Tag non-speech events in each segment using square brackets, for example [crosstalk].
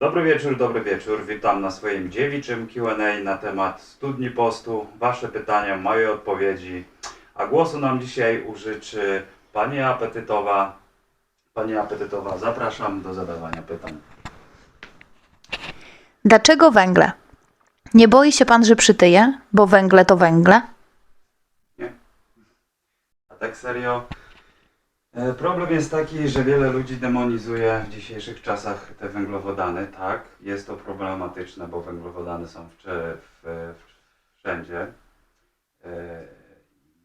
Dobry wieczór, dobry wieczór. Witam na swoim dziewiczym Q&A na temat studni postu. Wasze pytania, moje odpowiedzi. A głosu nam dzisiaj użyczy Pani Apetytowa. Pani Apetytowa, zapraszam do zadawania pytań. Dlaczego węgle? Nie boi się pan, że przytyje, bo węgle to węgle? A tak serio, problem jest taki, że wiele ludzi demonizuje w dzisiejszych czasach te węglowodany. Tak, jest to problematyczne, bo węglowodany są w, w, wszędzie. E,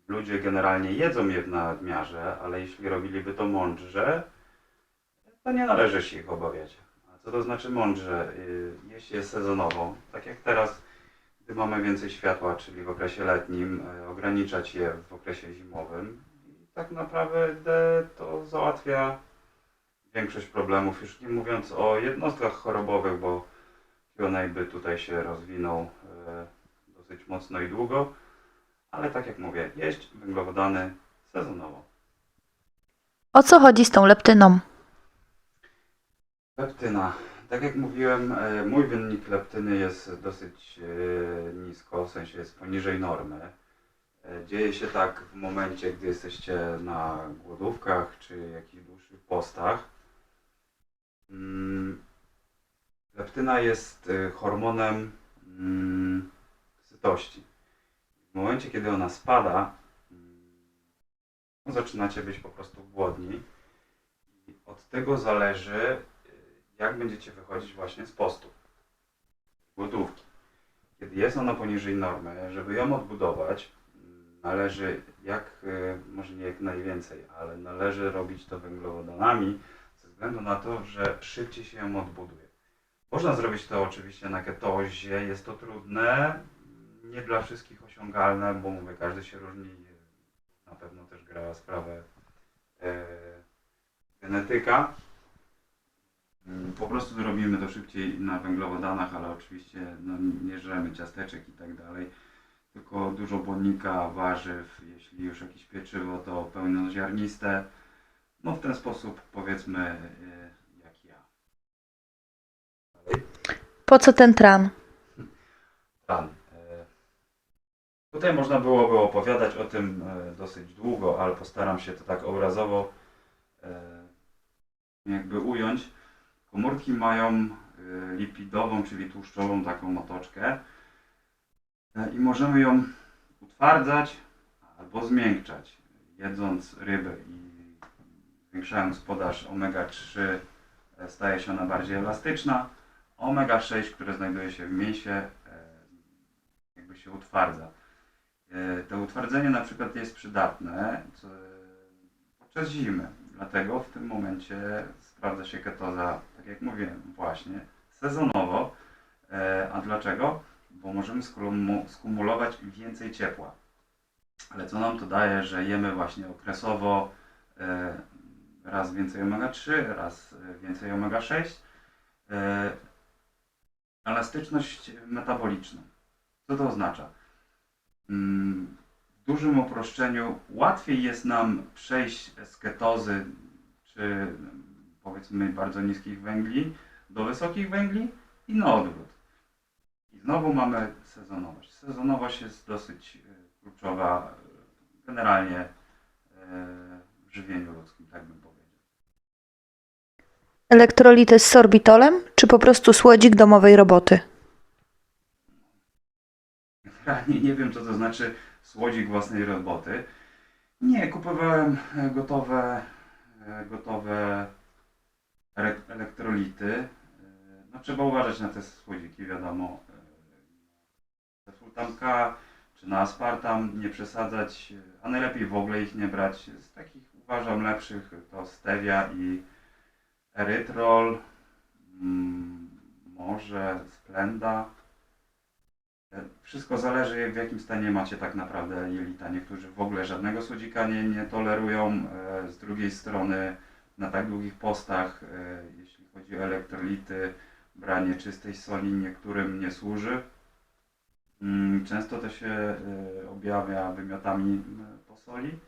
Ludzie generalnie jedzą je w nadmiarze, ale jeśli robiliby to mądrze, to nie należy się ich obawiać. A co to znaczy mądrze? Y, Jeść je sezonowo, tak jak teraz, gdy mamy więcej światła, czyli w okresie letnim, y, ograniczać je w okresie zimowym. Tak naprawdę to załatwia większość problemów, już nie mówiąc o jednostkach chorobowych, bo Q&A by tutaj się rozwinął y, dosyć mocno i długo. Ale tak jak mówię, jeść węglowodany sezonowo. O co chodzi z tą leptyną? Leptyna. Tak jak mówiłem, e, mój wynik leptyny jest dosyć e, nisko, w sensie jest poniżej normy. E, Dzieje się tak w momencie, gdy jesteście na głodówkach czy jakichś dłuższych postach. Mm, Leptyna jest e, hormonem mm, sytości. W momencie, kiedy ona spada, mm, zaczynacie być po prostu głodni. I od tego zależy, jak będziecie wychodzić właśnie z postu, głodówki. Kiedy jest ona poniżej normy, żeby ją odbudować, należy jak, y, może nie jak najwięcej, ale należy robić to węglowodanami, ze względu na to, że szybciej się ją odbuduje. Można zrobić to oczywiście na ketozie, jest to trudne, nie dla wszystkich osiągalne, bo mówię, każdy się różni, na pewno też gra sprawę e, genetyka. Po prostu zrobimy to szybciej na węglowodanach, ale oczywiście no, nie żremy ciasteczek i tak dalej, tylko dużo błonnika, warzyw, jeśli już jakieś pieczywo, to pełnoziarniste. No w ten sposób powiedzmy y, jak ja. Po co ten tran? Plan. E, Tutaj można byłoby opowiadać o tym e, dosyć długo, ale postaram się to tak obrazowo jakby ująć. Komórki mają lipidową, czyli tłuszczową taką otoczkę i możemy ją utwardzać albo zmiękczać, jedząc ryby i zwiększając podaż omega-3 e, staje się ona bardziej elastyczna. Omega-6, które znajduje się w mięsie, e, jakby się utwardza. E, To utwardzenie na przykład jest przydatne podczas zimy, dlatego w tym momencie sprawdza się ketoza, tak jak mówiłem, właśnie sezonowo. E, A dlaczego? Bo możemy skumulować więcej ciepła. Ale co nam to daje, że jemy właśnie okresowo e, raz więcej omega-3, raz e, więcej omega-6. E, Elastyczność metaboliczną. Co to oznacza? Mm, W dużym uproszczeniu łatwiej jest nam przejść z ketozy, czy powiedzmy bardzo niskich węgli, do wysokich węgli i na odwrót. Znowu mamy sezonowość. Sezonowość jest dosyć e, kluczowa e, generalnie e, w żywieniu ludzkim, tak bym powiedział. Elektrolity z sorbitolem, czy po prostu słodzik domowej roboty? Realnie nie wiem, co to znaczy słodzik własnej roboty. Nie, kupowałem gotowe, gotowe ele- elektrolity. No, trzeba uważać na te słodziki, wiadomo. K czy na aspartam nie przesadzać, a najlepiej w ogóle ich nie brać. Z takich uważam lepszych to stevia i erytrol, mm, może splenda. Wszystko zależy w jakim stanie macie tak naprawdę jelita. Niektórzy w ogóle żadnego słodzika nie, nie tolerują. E, Z drugiej strony na tak długich postach, e, jeśli chodzi o elektrolity, branie czystej soli niektórym nie służy. Mm, Często to się e, objawia wymiotami m, po soli.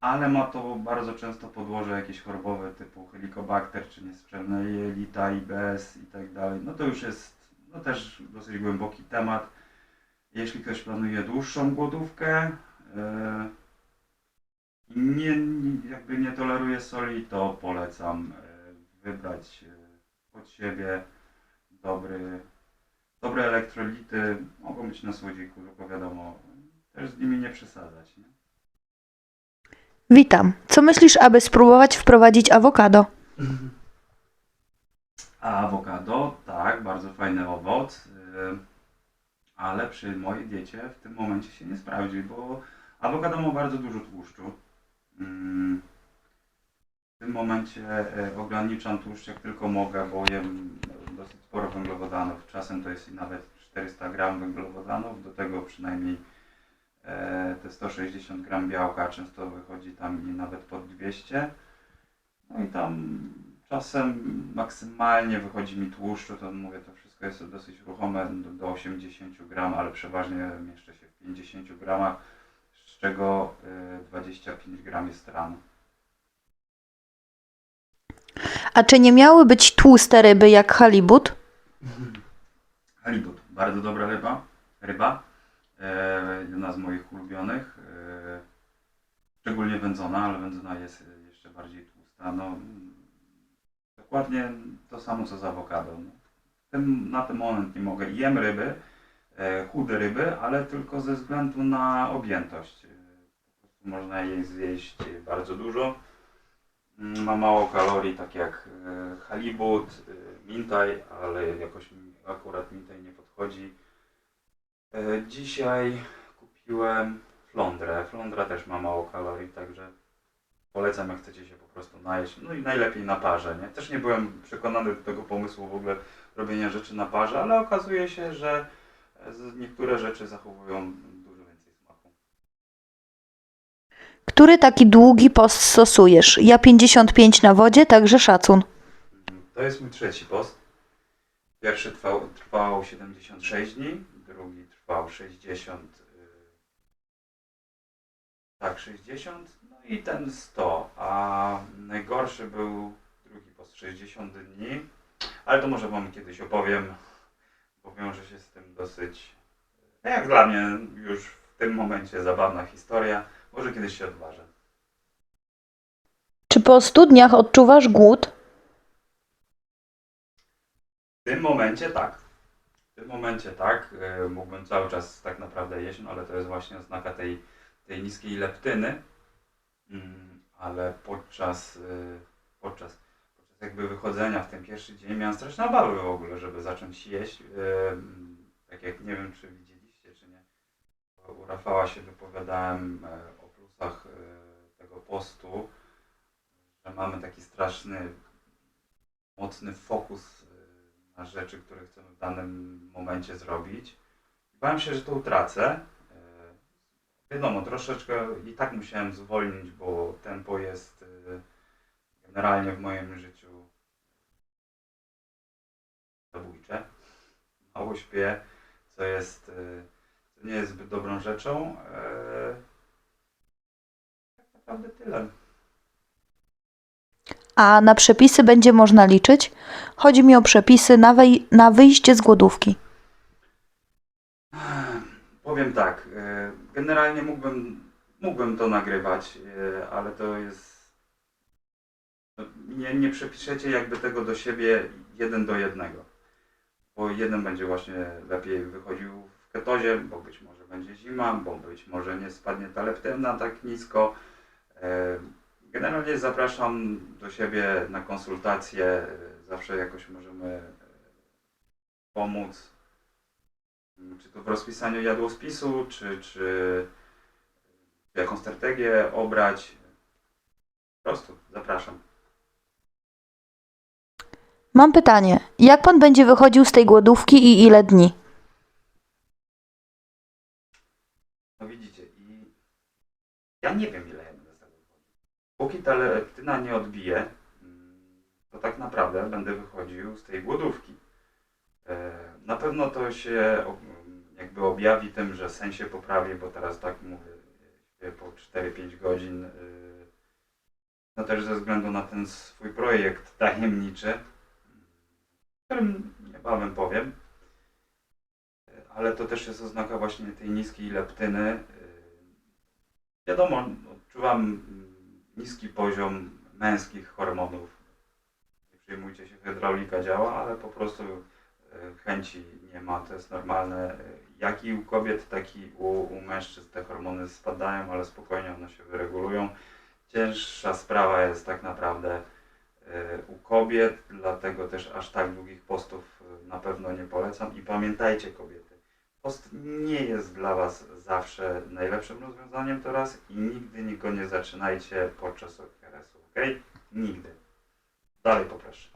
ale ma to bardzo często podłoże jakieś chorobowe typu helikobakter, czy niesprzężne jelita, IBS i tak dalej. No to już jest no też dosyć głęboki temat. Jeśli ktoś planuje dłuższą głodówkę e, i nie, jakby nie toleruje soli, to polecam wybrać pod siebie dobry, dobre elektrolity. Mogą być na słodziku, tylko wiadomo, też z nimi nie przesadzać. Nie? Witam. Co myślisz, aby spróbować wprowadzić awokado? A awokado, tak, bardzo fajny owoc, y, ale przy mojej diecie w tym momencie się nie sprawdzi, bo awokado ma bardzo dużo tłuszczu. Mm, W tym momencie y, ograniczam tłuszcz jak tylko mogę, bo jem dosyć sporo węglowodanów. Czasem to jest nawet 400 gram węglowodanów, do tego przynajmniej e, te 160 gram białka, często wychodzi tam i nawet pod 200. No i tam czasem maksymalnie wychodzi mi tłuszczu, to mówię, to wszystko jest dosyć ruchome do, do 80 gram, ale przeważnie mieszczę się w 50 gramach, z czego y, 25 gram jest ran. A czy nie miały być tłuste ryby jak halibut? Halibut, bardzo dobra ryba, ryba, e, jedna z moich ulubionych, e, szczególnie wędzona, ale wędzona jest jeszcze bardziej tłusta. No, dokładnie to samo co z awokado. No. Tym, na ten moment nie mogę. Jem ryby, e, chude ryby, ale tylko ze względu na objętość. E, można jej zjeść bardzo dużo. Mm, Ma mało kalorii, tak jak e, halibut, e, mintaj, ale jakoś mi akurat mintaj nie podchodzi. E, Dzisiaj kupiłem flądrę. Flądra też ma mało kalorii, także polecam jak chcecie się po prostu najeść. No i najlepiej na parze, nie? Też nie byłem przekonany do tego pomysłu w ogóle robienia rzeczy na parze, ale okazuje się, że niektóre rzeczy zachowują dużo więcej smaku. Który taki długi post stosujesz? Ja 55 na wodzie, także szacun. To jest mój trzeci post. Pierwszy trwał, trwał 76 dni, drugi trwał 60. y, Tak, 60, no i ten 100. A najgorszy był drugi post 60 dni, ale to może Wam kiedyś opowiem, bo wiąże się z tym dosyć, no jak dla mnie już w tym momencie zabawna historia. Może kiedyś się odważę. Czy po 100 dniach odczuwasz głód? W tym momencie tak. W tym momencie tak. E, Mógłbym cały czas tak naprawdę jeść, no ale to jest właśnie oznaka tej, tej niskiej leptyny. Mm, Ale podczas, e, podczas, podczas jakby wychodzenia w ten pierwszy dzień miałem straszne obawy w ogóle, żeby zacząć jeść. E, mm, Tak jak nie wiem, czy widzieliście, czy nie. U Rafała się wypowiadałem e, o plusach e, tego postu, że mamy taki straszny mocny fokus y, na rzeczy, które chcemy w danym momencie zrobić. Bałem się, że to utracę. Y, Wiadomo, troszeczkę i tak musiałem zwolnić, bo tempo jest generalnie w moim życiu zabójcze. Mało śpię, co jest, co nie jest zbyt dobrą rzeczą. Naprawdę tyle. A na przepisy będzie można liczyć? Chodzi mi o przepisy na, wej- na wyjście z głodówki. Powiem tak, e, generalnie mógłbym, mógłbym to nagrywać, e, ale to jest. no, Nie, nie przepiszecie jakby tego do siebie jeden do jednego. Bo jeden będzie właśnie lepiej wychodził w ketozie, bo być może będzie zima, bo być może nie spadnie ta leptyna tak nisko. E, Generalnie zapraszam do siebie na konsultacje. Zawsze jakoś możemy e, pomóc czy to w rozpisaniu jadłospisu, czy, czy jaką strategię obrać. Po prostu zapraszam. Mam pytanie. Jak pan będzie wychodził z tej głodówki i ile dni? No widzicie, i ja nie wiem ile ja będę z tego wychodził. Póki ta leptyna nie odbije, to tak naprawdę będę wychodził z tej głodówki. E, Na pewno to się jakby objawi tym, że sen się poprawi, bo teraz tak mówię, y, po 4-5 godzin. y, No też ze względu na ten swój projekt tajemniczy, o którym niebawem powiem. Ale to też jest oznaka właśnie tej niskiej leptyny. Wiadomo, odczuwam niski poziom męskich hormonów. Nie przejmujcie się, hydraulika działa, ale po prostu y, chęci nie ma, to jest normalne. Jak i u kobiet, tak i u, u mężczyzn te hormony spadają, ale spokojnie one się wyregulują. Cięższa sprawa jest tak naprawdę y, u kobiet, dlatego też aż tak długich postów y, na pewno nie polecam. I pamiętajcie kobiety, post nie jest dla Was zawsze najlepszym rozwiązaniem teraz i nigdy go nie zaczynajcie podczas okresu, ok? Nigdy. Dalej poproszę.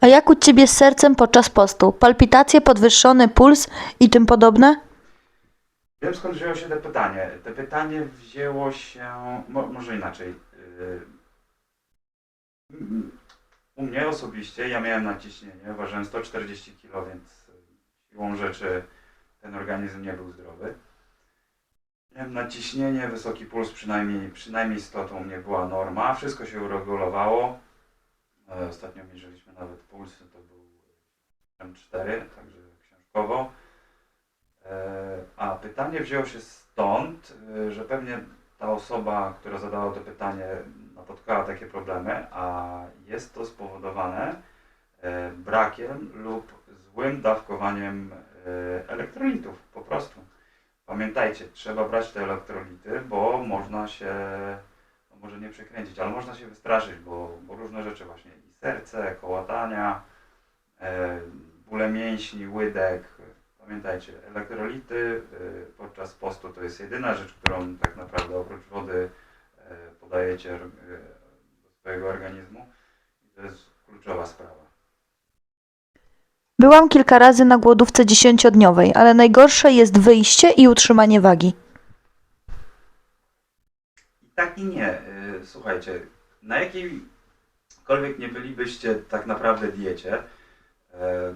A jak u ciebie z sercem podczas postu? Palpitacje, podwyższony puls i tym podobne? Wiem skąd wzięło się to pytanie. To pytanie wzięło się, mo, może inaczej. Yy, U mnie osobiście, ja miałem naciśnienie, ważyłem 140 kg, więc siłą rzeczy ten organizm nie był zdrowy. Miałem naciśnienie, wysoki puls, przynajmniej, przynajmniej 100 to u mnie była norma. Wszystko się uregulowało. E, Ostatnio mierzyliśmy nawet puls, to był M4, także książkowo. E, A pytanie wzięło się stąd, e, że pewnie ta osoba, która zadała to pytanie, napotkała takie problemy, a jest to spowodowane brakiem lub złym dawkowaniem elektrolitów, po prostu. Pamiętajcie, trzeba brać te elektrolity, bo można się, no może nie przekręcić, ale można się wystraszyć, bo, bo różne rzeczy właśnie, i serce, kołatania, e, bóle mięśni, łydek, Pamiętajcie, elektrolity y, podczas postu to jest jedyna rzecz, którą tak naprawdę oprócz wody e, podajecie y, do swojego organizmu. I to jest kluczowa sprawa. Byłam kilka razy na głodówce dziesięciodniowej, ale najgorsze jest wyjście i utrzymanie wagi. Tak i nie. Y, Słuchajcie, na jakiejkolwiek nie bylibyście tak naprawdę diecie, e,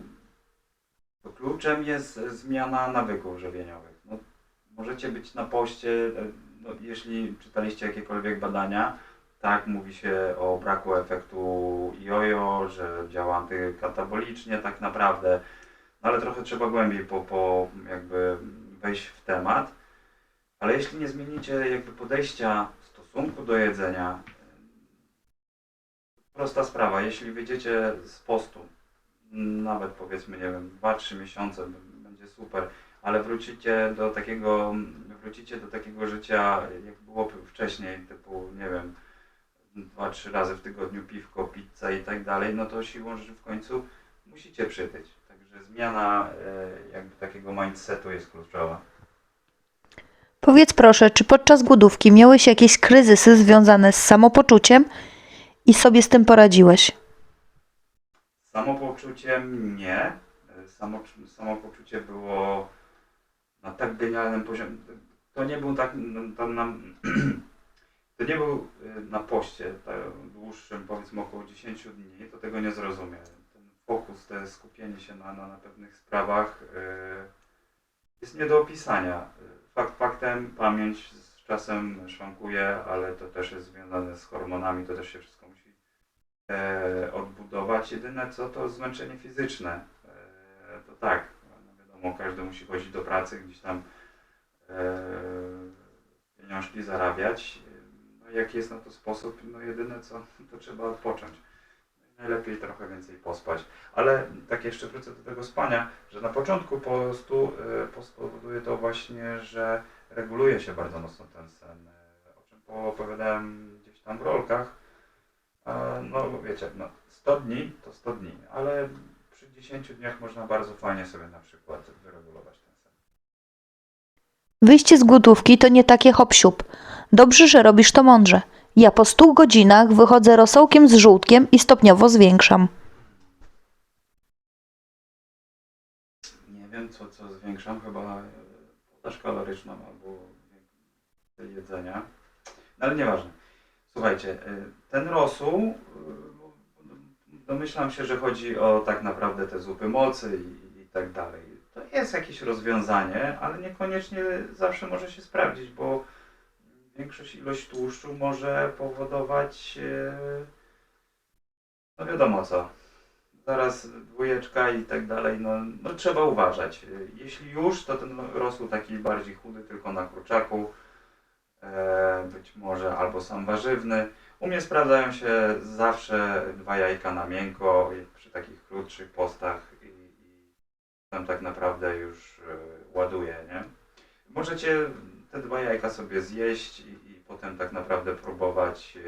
to kluczem jest zmiana nawyków żywieniowych. No, możecie być na poście, e, no, jeśli czytaliście jakiekolwiek badania, tak, mówi się o braku efektu jojo, że działa antykatabolicznie tak naprawdę, no, ale trochę trzeba głębiej po, po jakby wejść w temat. Ale jeśli nie zmienicie jakby podejścia w stosunku do jedzenia, prosta sprawa, jeśli wyjdziecie z postu, nawet powiedzmy, nie wiem, 2-3 miesiące, będzie super, ale wrócicie do takiego, wrócicie do takiego życia, jak było wcześniej, typu, nie wiem, 2-3 razy w tygodniu piwko, pizza i tak dalej, no to siłą rzeczy w końcu musicie przytyć. Także zmiana e, jakby takiego mindsetu jest kluczowa. Powiedz proszę, czy podczas głodówki miałeś jakieś kryzysy związane z samopoczuciem i sobie z tym poradziłeś? Samopoczuciem nie. Samo, samopoczucie było na tak genialnym poziomie. To nie był tak no, tam na, [clears throat] to nie był y, na poście tak, dłuższym, powiedzmy około 10 dni, to tego nie zrozumie. Ten fokus, te skupienie się na, na, na pewnych sprawach y, jest nie do opisania. Fakt faktem, pamięć z czasem szwankuje, ale to też jest związane z hormonami, to też się wszystko musi e, odbudować. Jedyne co to zmęczenie fizyczne. E, to tak, no wiadomo, każdy musi chodzić do pracy, gdzieś tam e, pieniążki zarabiać. No, jaki jest na to sposób? No jedyne co, to trzeba odpocząć. Najlepiej trochę więcej pospać. Ale tak jeszcze wrócę do tego spania, że na początku postu e, post powoduje to właśnie, że reguluje się bardzo mocno ten sen. e, O czym opowiadałem gdzieś tam w rolkach. E, No wiecie, no 100 dni to 100 dni, ale przy 10 dniach można bardzo fajnie sobie na przykład wyregulować. Wyjście z głodówki to nie takie hop siup. Dobrze, że robisz to mądrze. Ja po 100 godzinach wychodzę rosołkiem z żółtkiem i stopniowo zwiększam. Nie wiem co, co zwiększam, chyba e, podaż kaloryczną albo jedzenia. No ale nieważne. Słuchajcie, e, ten rosół, e, domyślam się, że chodzi o tak naprawdę te zupy mocy i, i tak dalej. To jest jakieś rozwiązanie, ale niekoniecznie zawsze może się sprawdzić, bo większość ilość tłuszczu może powodować e, no wiadomo co. Zaraz dwójeczka i tak dalej, no, no trzeba uważać. Jeśli już, to ten rosół taki bardziej chudy, tylko na kurczaku, e, być może albo sam warzywny. U mnie sprawdzają się zawsze dwa jajka na miękko przy takich krótszych postach tam tak naprawdę już e, ładuję, nie? Możecie te dwa jajka sobie zjeść i, i potem tak naprawdę próbować e,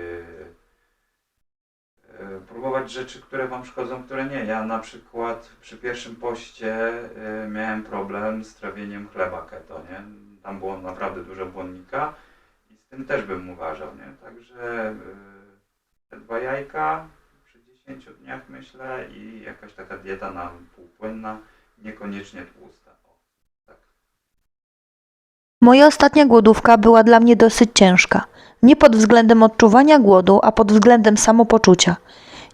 e, próbować rzeczy, które wam szkodzą, które nie. Ja na przykład przy pierwszym poście e, miałem problem z trawieniem chleba keto, nie? Tam było naprawdę dużo błonnika i z tym też bym uważał, nie? Także e, te dwa jajka przy 10 dniach myślę i jakaś taka dieta na półpłynna, niekoniecznie tłusta. O, tak. Moja ostatnia głodówka była dla mnie dosyć ciężka. Nie pod względem odczuwania głodu, a pod względem samopoczucia.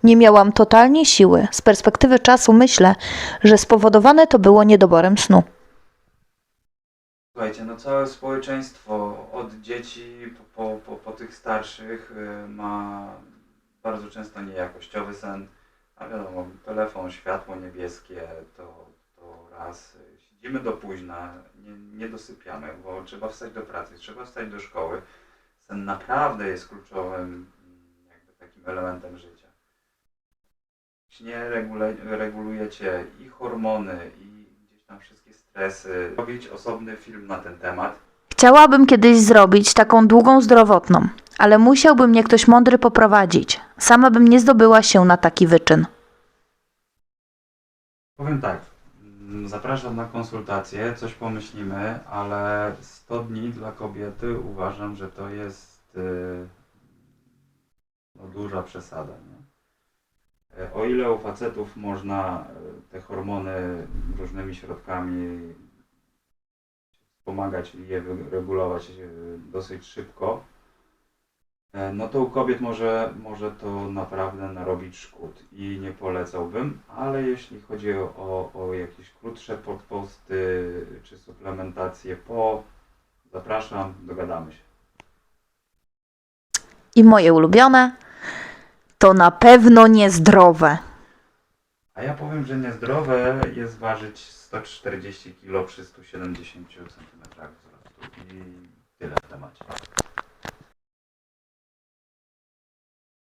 Nie miałam totalnie siły. Z perspektywy czasu myślę, że spowodowane to było niedoborem snu. Słuchajcie, no całe społeczeństwo od dzieci po, po, po, po tych starszych y, ma bardzo często niejakościowy sen. A wiadomo, telefon, światło niebieskie to, Siedzimy do późna, nie, nie dosypiamy, bo trzeba wstać do pracy, trzeba wstać do szkoły. Sen naprawdę jest kluczowym mm, jakby takim elementem życia. Nie regule, regulujecie i hormony, i gdzieś tam wszystkie stresy. Robić osobny film na ten temat. Chciałabym kiedyś zrobić taką długą zdrowotną, ale musiałby mnie ktoś mądry poprowadzić. Sama bym nie zdobyła się na taki wyczyn. Powiem tak, zapraszam na konsultację, coś pomyślimy, ale 100 dni dla kobiety uważam, że to jest yy, no, duża przesada. Nie? E, O ile u facetów można e, te hormony różnymi środkami wspomagać i je regulować e, dosyć szybko, No to u kobiet może, może to naprawdę narobić szkód i nie polecałbym, ale jeśli chodzi o, o jakieś krótsze podposty czy suplementację po, zapraszam, dogadamy się. I moje ulubione to na pewno niezdrowe. A ja powiem, że niezdrowe jest ważyć 140 kg przy 170 cm wzrostu i tyle w temacie.